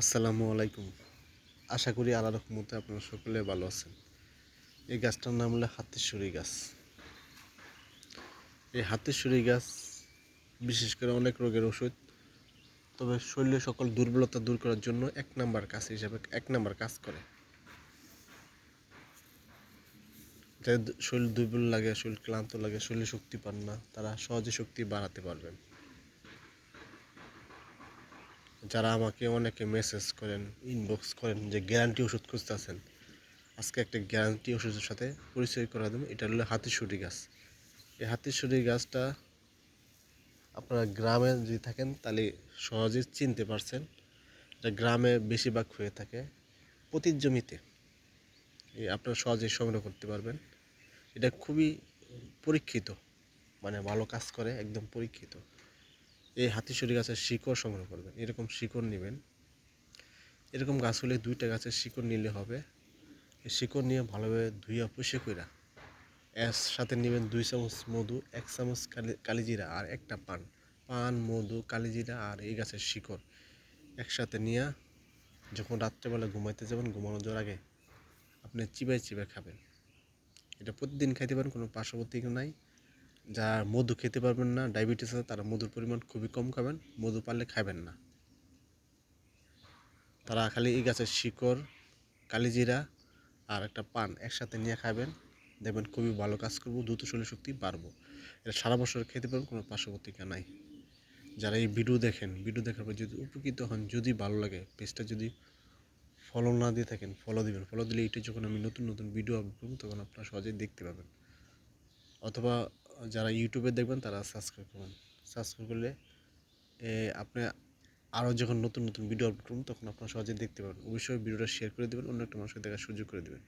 আসসালামু আলাইকুম। আশা করি আল্লাহ রহমতে আপনারা সকলে ভালো আছেন। এই গাছটার নাম হলো হাতিশুরি গাছ। এই হাতিশুরি গাছ বিশেষ করে অনেক রোগের ওষুধ, তবে শরীরের সকল দুর্বলতা দূর করার জন্য এক নাম্বার কাজ হিসাবে এক নাম্বার কাজ করে। যাদের শরীর দুর্বল লাগে, শরীর ক্লান্ত লাগে, শরীরে শক্তি পান না, তারা সহজে শক্তি বাড়াতে পারবেন। যারা আমাকে অনেকে মেসেজ করেন ইনবক্স করেন যে গ্যারান্টি ওষুধ খুঁজতে আছেন আজকে একটা গ্যারান্টি ওষুধের সাথে পরিচয় করা দেবো। এটা হলো হাতিশুরি গাছ। এই হাতিশুরি গাছটা আপনারা গ্রামে যদি থাকেন, তাহলে সহজে চিনতে পারছেন এটা গ্রামে বেশিরভাগ হয়ে থাকে প্রতি জমিতে। আপনারা সহজেই সংগ্রহ করতে পারবেন। এটা খুবই পরীক্ষিত মানে ভালো কাজ করে, একদম পরীক্ষিত। এই হাতিশুরি গাছের শিকড় সংগ্রহ করবেন। এরকম শিকড় নেবেন। এরকম গাছ হলে দুইটা গাছের শিকড় নিলে হবে। এই শিকড় নিয়ে ভালোভাবে ধুইয়া পুষে কইরা এর সাথে নেবেন দুই চামচ মধু, এক চামচ কালি, কালিজিরা আর একটা পান। পান, মধু, কালিজিরা আর এই গাছের শিকড় একসাথে নিয়ে যখন রাত্রেবেলা ঘুমাইতে যাবেন ঘুমানো যাওয়ার আগে আপনি চিবাই চিবাই খাবেন। এটা প্রতিদিন খাইতে পারেন, কোনো পার্শ্ববর্তী নাই। যারা মধু খেতে পারবেন না ডায়াবেটিস আছে, তারা মধুর পরিমাণ খুবই কম খাবেন, মধু পারলে খাবেন না। তারা খালি এই গাছের শিকড়, কালিজিরা আর একটা পান একসাথে নিয়ে খাবেন, দেখবেন খুবই ভালো কাজ করব, দ্রুত শরীর শক্তি বাড়বো। এটা সারা বছর খেতে পারেন কোনো পার্শ্ববর্তীকা নাই। যারা এই ভিডিও দেখেন ভিডিও দেখার পর যদি উপকৃত হন, যদি ভালো লাগে, পেজটা যদি ফলো না দিয়ে থাকেন ফলো দিবেন। ফলো দিলে এইটা যখন আমি নতুন নতুন ভিডিও আপলোড করব, তখন আপনারা সহজেই দেখতে পাবেন। অথবা যারা ইউটিউবে দেখবেন, তারা সাবস্ক্রাইব করবেন। সাবস্ক্রাইব করলে আপনি আরও যখন নতুন নতুন ভিডিও আপলোড করুন তখন আপনারা সহজে দেখতে পাবেন অবশ্যই ভিডিওটা শেয়ার করে দেবেন, অন্য একটা মানুষকে দেখার সুযোগ করে দেবেন।